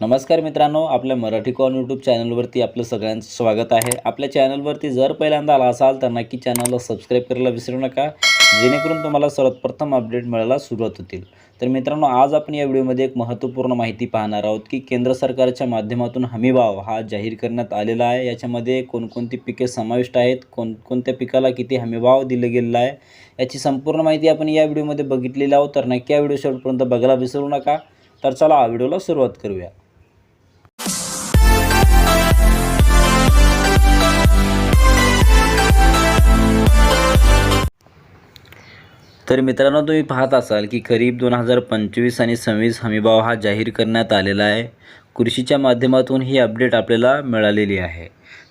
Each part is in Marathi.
नमस्कार मित्रांनो आपल्या मराठी कॉन यूट्यूब चॅनलवरती आपलं सगळ्यांचं स्वागत आहे. आपल्या चॅनलवरती जर पहिल्यांदा आला असाल तर नक्की चॅनलला सबस्क्राईब करायला विसरू नका जेणेकरून तुम्हाला सर्वात प्रथम अपडेट मिळायला सुरुवात होतील. तर मित्रांनो आज आपण या व्हिडिओमध्ये एक महत्त्वपूर्ण माहिती पाहणार आहोत की केंद्र सरकारच्या माध्यमातून हमीभाव हा जाहीर करण्यात आलेला आहे. याच्यामध्ये कोणकोणती पिके समाविष्ट आहेत कोणकोणत्या पिकाला किती हमीभाव दिलं गेलेला आहे याची संपूर्ण माहिती आपण या व्हिडिओमध्ये बघितलेली आहोत. तर नक्की या व्हिडिओ शेवटपर्यंत बघायला विसरू नका. तर चला व्हिडिओला सुरुवात करूया. तर मित्रांनो तुम्ही पाहत असाल की खरीप दोन हजार पंचवीस आणि सव्वीस हमीभाव हा जाहीर करण्यात आलेला आहे. कृषीच्या माध्यमातून ही अपडेट आपल्याला मिळालेली आहे.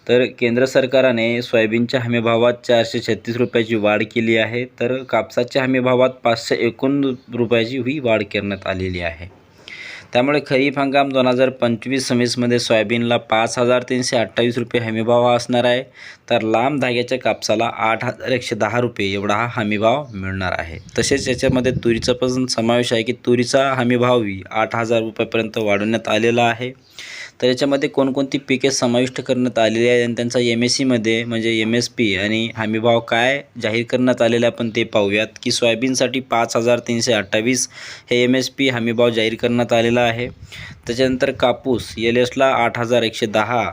तर केंद्र सरकारने सोयाबीनच्या हमीभावात चारशे छत्तीस रुपयाची वाढ केली आहे. तर कापसाच्या हमीभावात पाचशे एकोण रुपयाची ही वाढ करण्यात आलेली आहे. त्यामुळे खरीप हंगाम दोन हजार पंचवीस सव्वीसमध्ये सोयाबीनला पाच हजार तीनशे अठ्ठावीस रुपये हमीभाव हा असणार आहे. तर लांब धाग्याच्या कापसाला आठ हजार एकशे दहा रुपये एवढा हा हमीभाव मिळणार आहे. तसेच याच्यामध्ये तुरीचा पण समावेश आहे की तुरीचा हमीभावही आठ हजार रुपयापर्यंत वाढवण्यात आलेला आहे. तर याच्यामध्ये कोणकोणती पिके समाविष्ट करण्यात आलेली आहे आणि त्यांचा एम एस सीमध्ये म्हणजे एम एस पी आणि हमीभाव काय जाहीर करण्यात आलेला आहे आपण ते पाहूयात की सोयाबीनसाठी पाच हजार तीनशे अठ्ठावीस हे एम एस पी हमीभाव जाहीर करण्यात आलेला आहे. त्याच्यानंतर कापूस एल एसला आठ हजार एकशे दहा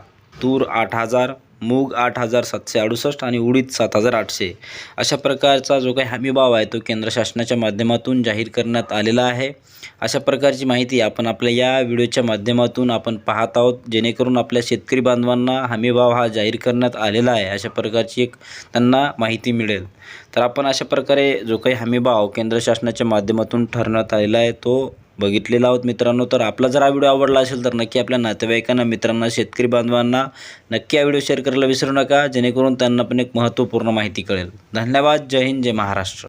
तूर आठ हजार मूग आठ हजार सातशे अडुसष्ट आणि उडीद सात हजार आठशे. अशा प्रकारचा जो काही हमीभाव आहे तो केंद्र शासनाच्या माध्यमातून जाहीर करण्यात आलेला आहे. अशा प्रकारची माहिती आपण आपल्या या व्हिडिओच्या माध्यमातून आपण पाहत आहोत. जेणेकरून आपल्या शेतकरी बांधवांना हमीभाव हा जाहीर करण्यात आलेला आहे. अशा प्रकारची एक त्यांना माहिती मिळेल. तर आपण अशा प्रकारे जो काही हमीभाव केंद्र शासनाच्या माध्यमातून ठरण्यात आलेला आहे तो बघितलेला आहोत मित्रांनो. तर आपला जर हा व्हिडिओ आवडला असेल तर नक्की आपल्या नातेवाईकांना मित्रांना शेतकरी बांधवांना नक्की हा व्हिडिओ शेअर करायला विसरू नका जेणेकरून त्यांना पण एक महत्त्वपूर्ण माहिती कळेल. धन्यवाद. जय हिंद जय महाराष्ट्र.